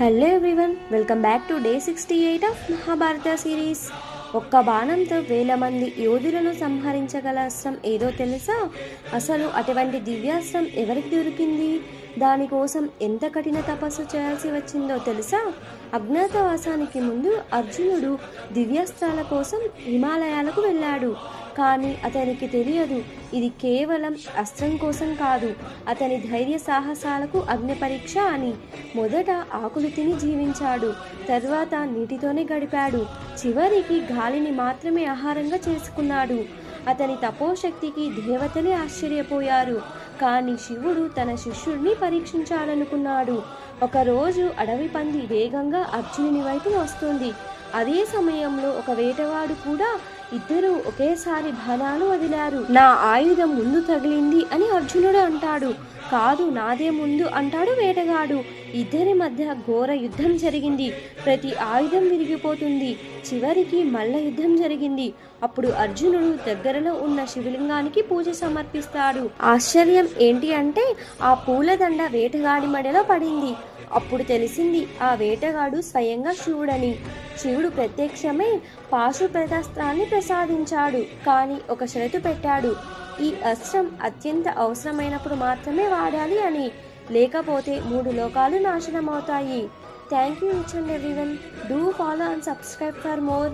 Hello everyone welcome back to day sixty eight of Mahabharata series ఒక్క బాణంతో వేల మంది యోధులను సంహరించగల అస్త్రం ఏదో తెలుసా? అసలు అటువంటి దివ్యాస్త్రం ఎవరికి దొరికింది? దానికోసం ఎంత కఠిన తపస్సు చేయాల్సి వచ్చిందో తెలుసా? అజ్ఞాతవాసానికి ముందు అర్జునుడు దివ్యాస్త్రాల కోసం హిమాలయాలకు వెళ్ళాడు. కానీ అతనికి తెలియదు ఇది కేవలం అస్త్రం కోసం కాదు అతని ధైర్య సాహసాలకు అగ్ని పరీక్ష అని. మొదట ఆకులు తిని జీవించాడు తర్వాత నీటితోనే గడిపాడు చివరికి గాలిని మాత్రమే ఆహారంగా చేసుకున్నాడు. అతని తపోశక్తికి దేవతలే ఆశ్చర్యపోయారు. కానీ శివుడు తన శిష్యుడిని పరీక్షించాలనుకున్నాడు. ఒకరోజు అడవి పంది వేగంగా అర్జునుని వైపు వస్తుంది. అదే సమయంలో ఒక వేటవాడు కూడా ఇద్దరూ ఒకేసారి బాణాలు వదిలారు. నా ఆయుధం ముందు తగిలింది అని అర్జునుడు అంటాడు. కాదు నాదే ముందు అంటాడు వేటగాడు. ఇద్దరి మధ్య ఘోర యుద్ధం జరిగింది. ప్రతి ఆయుధం విరిగిపోతుంది. చివరికి మల్ల యుద్ధం జరిగింది. అప్పుడు అర్జునుడు దగ్గరలో ఉన్న శివలింగానికి పూజ సమర్పిస్తాడు. ఆశ్చర్యం ఏంటి అంటే ఆ పూలదండ వేటగాడి మడలో పడింది. అప్పుడు తెలిసింది ఆ వేటగాడు స్వయంగా శివుడని. శివుడు ప్రత్యక్షమై పాశుప్రదాస్త్రాన్ని ప్రసాదించాడు. కానీ ఒక షరతు పెట్టాడు. ఈ అస్త్రం అత్యంత అవసరమైనప్పుడు మాత్రమే వాడాలి అని. లేకపోతే మూడు లోకాలు నాశనమవుతాయి. Thank you each and everyone. Do follow and subscribe for more.